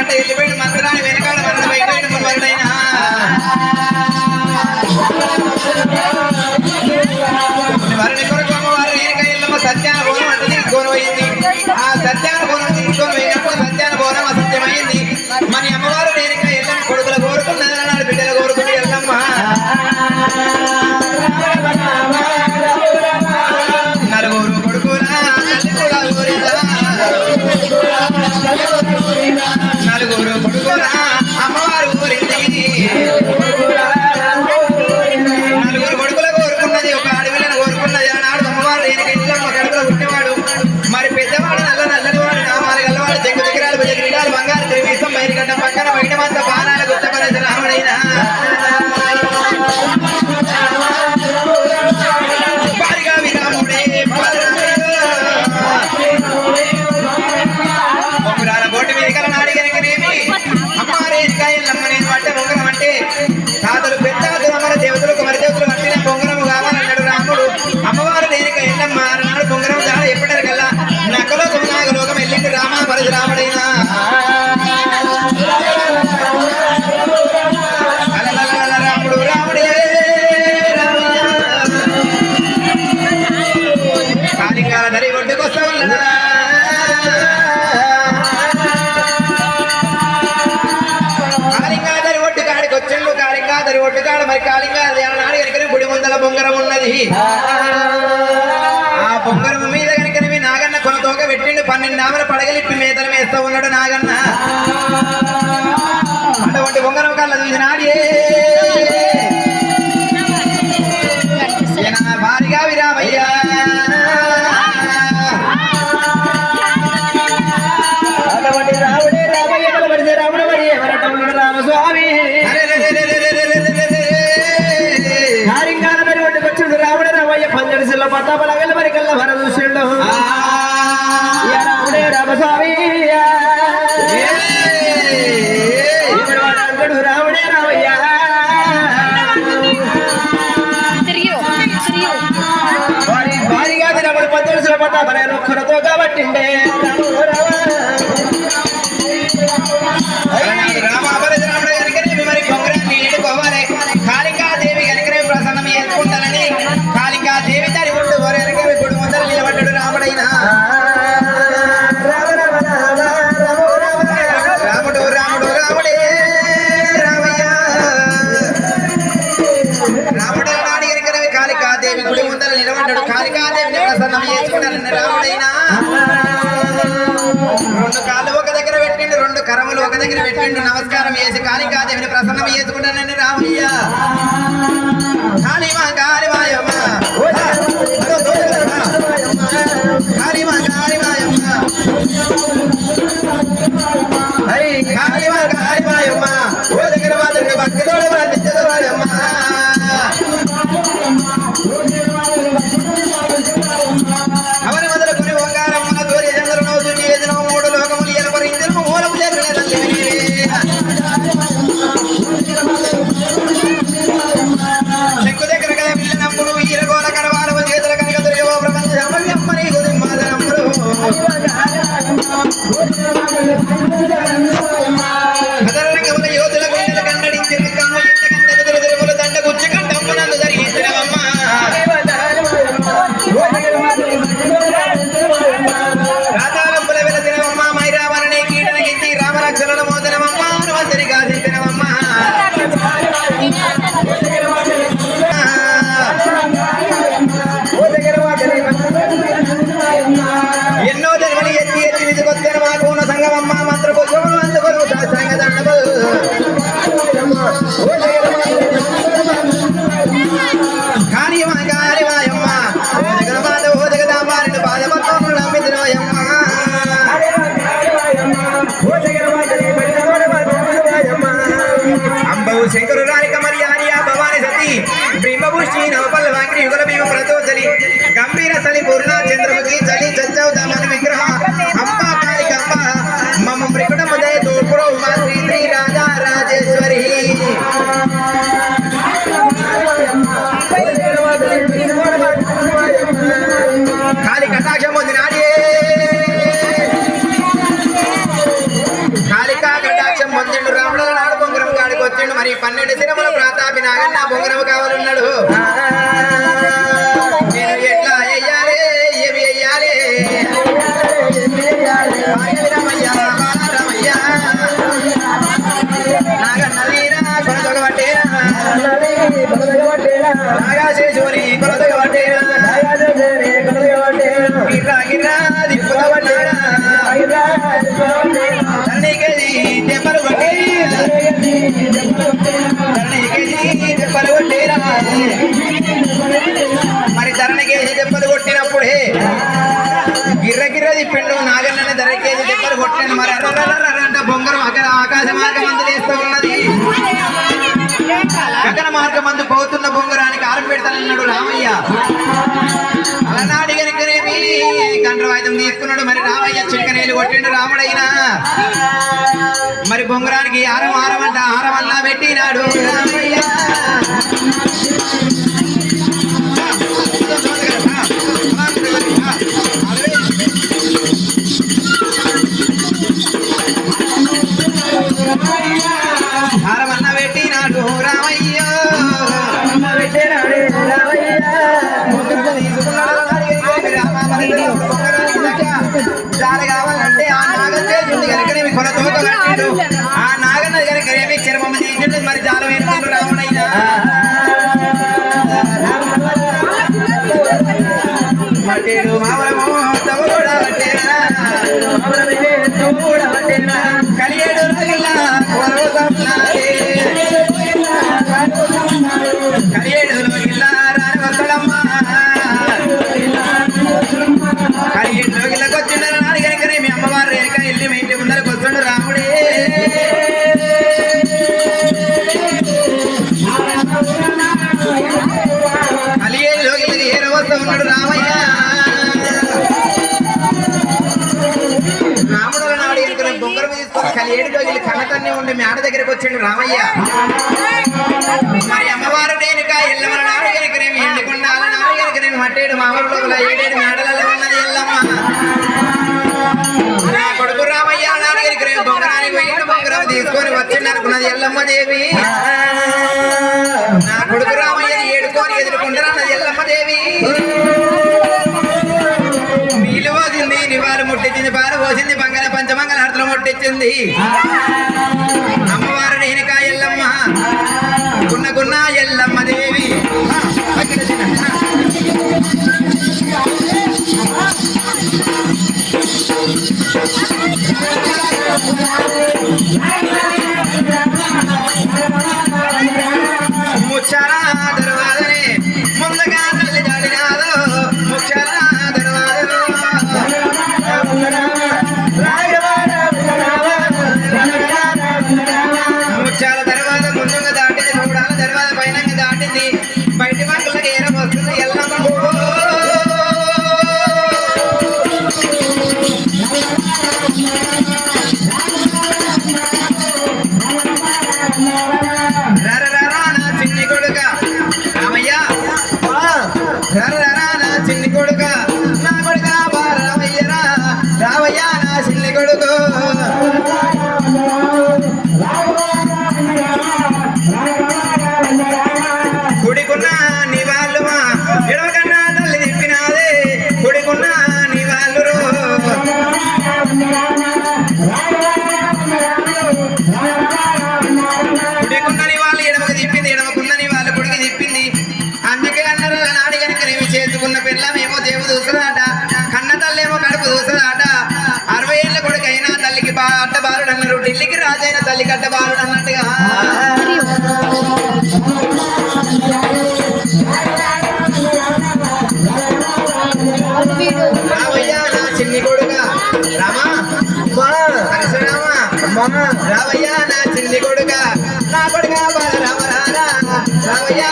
గంట ఎల్లిపోయిన మందిరాన్ని ఆ బొంగరం మీద కనుక నాగన్న కొన్ని పెట్టిండు పన్నెండు ఆమెల పడగలిపి మేతలు వేస్తా ఉన్నాడు నాగన్న. అటువంటి బొంగరం కళ్ళ చూసినాడే ver. ఒక దగ్గర పెట్టిండు. నమస్కారం చేసి కాళికాదేవిని ప్రసన్నం చేసుకుంటానని రామయ్య కాళీమా కాళీమాయమ్మ. కాళీమా కాళీమాయమ్మ. హరి కాళీమా కాళీమాయమ్మ. Cadê దెబ్బలు కొట్టినప్పుడే గిర్ర గిర్ర తిప్పిండు నాగన్నని ధరకేసి దెబ్బలు కొట్టాను మరి. అంట బొంగరం అక్కడ ఆకాశ మార్గం అందు చేస్తూ ఉన్నది. గగన మార్గం అందు పోతున్న బొంగరానికి ఆరు పెడతానన్నాడు రామయ్య. అలనాడి కండ్ర వాయిదం తీసుకున్నాడు మరి రామయ్య చిలకనేలు కొట్టిండు రాముడైనా. మరి బొంగరానికి ఆరం ఆరం అంట ఆరం అన్నా పెట్టినాడు రామయ్య. తీసుకుని కలియేడులో వీళ్ళు కన్నతన్ని ఉండి మేడ దగ్గరకు వచ్చిండు రామయ్య. మరి అమ్మవారు నేనుక ఎల్లమ్మ నాడగరికనేమి ఎండుకొండ నాడగరికనేమి మట్టేడు మామూలు లోపల ఏడేడు మేడలలో ఉన్నది ఎల్లమ్మ. నా కొడుకు రామయ్య నాడగరికనేమి బొంగరానికి పోయిండు బొంగరం తీసుకొని వచ్చిండు అనుకున్నది ఎల్లమ్మ దేవి. నా కొడుకు రామయ్య 你。కుడికున్నా నీ వాళ్ళుమా ఎడవకన్నా తల్లి చెప్పినాదే కుడికున్నా వాళ్ళు కుడికున్నని వాళ్ళు ఎడమకు తిప్పింది ఎడమకున్నని వాళ్ళు తిప్పింది. అందుకే అన్నారు నాడి కనుక నీవు పిల్లమేమో దేవు దూసదాట కన్న తల్లేమో కడుపు దూసదాట అరవై ఏళ్ళ కొడుకు తల్లికి అట్టబారుడు అన్నారు ఢిల్లీకి రాజైన తల్లి అట్టబారుడు అన్నారు రామయ్య నా చెల్లి కొడుక. నా కొడుక బలరామ రామయ్య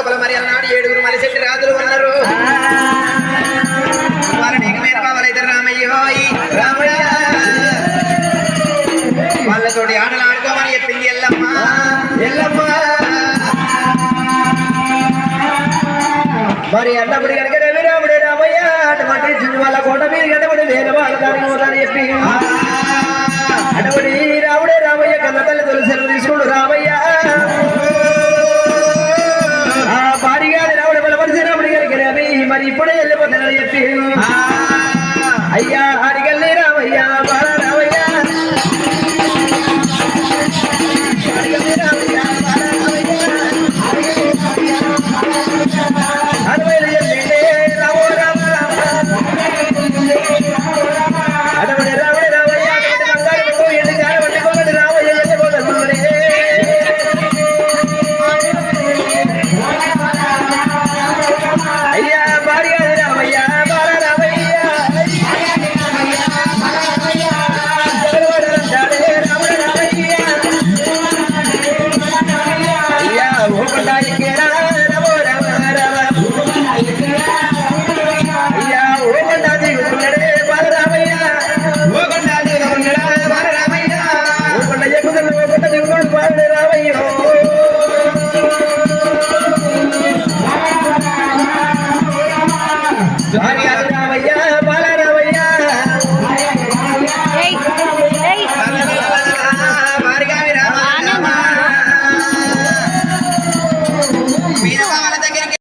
లోపల మరి అన్నాడు ఏడుగురు మలిశెట్టి రాజులు ఉన్నారు. వారిని బాబాలైతే రామయ్యో రాముడా. వాళ్ళతోటి ఆటలు ఆడుకోమని చెప్పింది ఎల్లమ్మ. ఎల్లమ్మ. మరి అన్నప్పుడు కనుక రవి రాముడే రామయ్య అటువంటి చిన్న వాళ్ళ కోట మీరు కనబడి నేను వాళ్ళని పోతానని చెప్పి. అటువంటి రాముడే రామయ్య కన్న తల్లి తొలిసారి సెలవు రామయ్య. ఇప్పుడే వెళ్ళిపోతానని చెప్పి. అయ్యా హరి